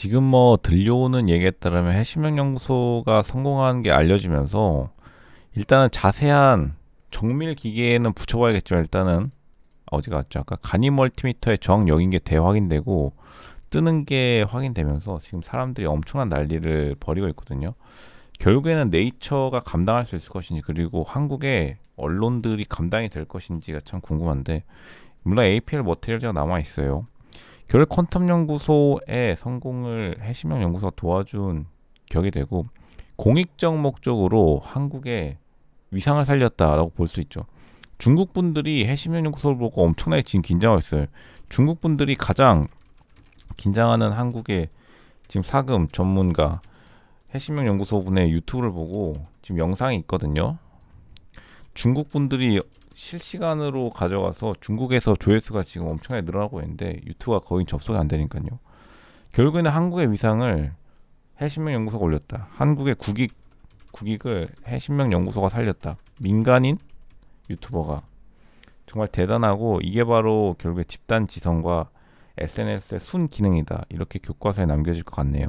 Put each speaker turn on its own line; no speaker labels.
지금 뭐 들려오는 얘기에 따르면 해시명 연구소가 성공한 게 알려지면서 일단은 자세한 정밀 기계에는 붙여봐야겠지만 일단은 어디 갔죠? 아까 간이 멀티미터의 정역인 게 대확인되고 뜨는 게 확인되면서 지금 사람들이 엄청난 난리를 벌이고 있거든요. 결국에는 네이처가 감당할 수 있을 것인지 그리고 한국의 언론들이 감당이 될 것인지가 참 궁금한데 물론 APL 머테리얼즈가 남아 있어요. 결국 퀀텀 연구소의 성공을 해시명 연구소가 도와준 격이 되고 공익적 목적으로 한국의 위상을 살렸다라고 볼 수 있죠. 중국 분들이 해시명 연구소를 보고 엄청나게 지금 긴장하고 있어요. 중국 분들이 가장 긴장하는 한국의 지금 사금 전문가 해시명 연구소 분의 유튜브를 보고 지금 영상이 있거든요. 중국 분들이 실시간으로 가져가서 중국에서 조회수가 지금 엄청나게 늘어나고 있는데 유튜브가 거의 접속이 안 되니까요. 결국에는 한국의 위상을 해신명 연구소가 올렸다. 한국의 국익 국익을 해신명 연구소가 살렸다. 민간인 유튜버가 정말 대단하고 이게 바로 결국에 집단 지성과 SNS의 순 기능이다. 이렇게 교과서에 남겨질 것 같네요.